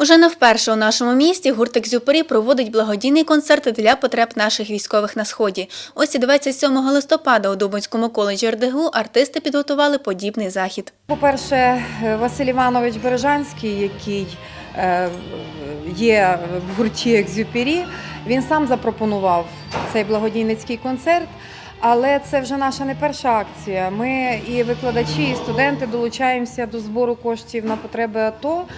Уже не вперше у нашому місті гурт «Екзюпері» проводить благодійний концерт для потреб наших військових на сході. Ось і 27 листопада у Дубинському коледжі РДГУ артисти підготували подібний захід. По-перше, Василь Іванович Бережанський, який е, є в гурті «Екзюпері», він сам запропонував цей благодійницький концерт. Але це вже наша не перша акція. Ми і викладачі, і студенти долучаємося до збору коштів на потреби АТО е,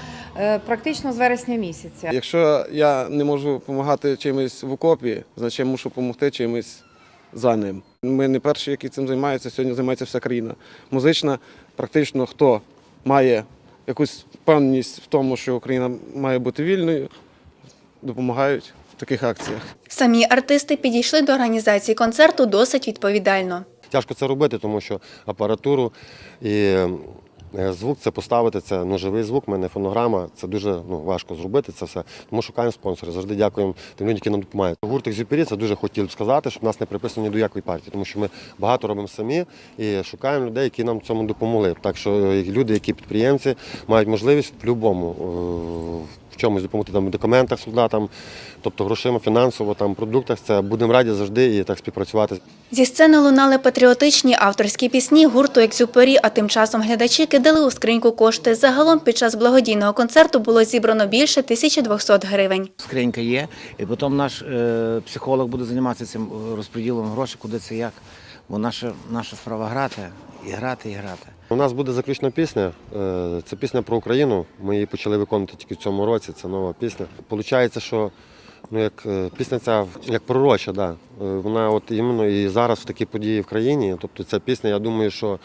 практично з вересня місяця. Якщо я не можу допомагати чимось в окопі, значить я мушу допомогти чимось за ним. Ми не перші, які цим займаються, сьогодні займається вся країна. Музична, практично хто має якусь впевненість в тому, що Україна має бути вільною, допомагають в таких акціях. Самі артисти підійшли до організації концерту досить відповідально. Тяжко це робити, тому що апаратуру і е, звук це поставити, це ну, живий звук, в мене фонограма, це дуже ну, важко зробити це все. Тому шукаємо спонсорів. Завжди дякуємо тим людям, які нам допомагають. Гурт «Екзюпері» це дуже хотів б сказати, щоб нас не приписано ні до якої партії, тому що ми багато робимо самі і шукаємо людей, які нам цьому допомогли. Так що е, люди, які підприємці, мають можливість в будь-якому в чомусь допомогти там, в документах солдатам, тобто грошима, фінансово, там, продуктах. Це будемо раді завжди і так співпрацювати. Зі сцени лунали патріотичні авторські пісні гурту «Екзюпері», а тим часом глядачі кидали у скриньку кошти. Загалом під час благодійного концерту було зібрано більше 1200 гривень. скринька є, і потім наш е, психолог буде займатися цим розподілом грошей, куди це як. Бо наша, наша справа грати, і грати, і грати. У нас буде заключна пісня. Е, Це пісня про Україну. Ми її почали виконувати тільки в цьому році. Це нова пісня. Получається, що ну, як е, пісня ця як пророча, да. Е, вона от іменно і зараз в такі події в країні. Тобто ця пісня, я думаю, що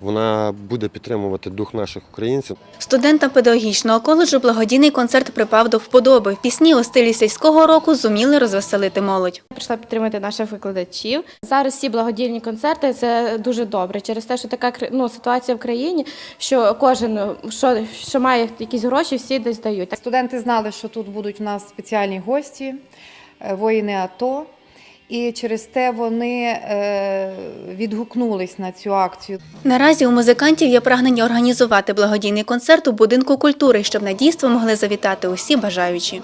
вона буде підтримувати дух наших українців. Студентам педагогічного коледжу благодійний концерт припав до вподоби. Пісні у стилі сільського року зуміли розвеселити молодь. Прийшла підтримати наших викладачів. Зараз всі благодійні концерти це дуже добре через те, що така ну, ситуація в країні, що кожен, що, що має якісь гроші, всі десь дають. Студенти знали, що тут будуть у нас спеціальні гості, е, воїни АТО. І через те вони е, відгукнулись на цю акцію. Наразі у музикантів є прагнення організувати благодійний концерт у будинку культури, щоб на дійство могли завітати усі бажаючі.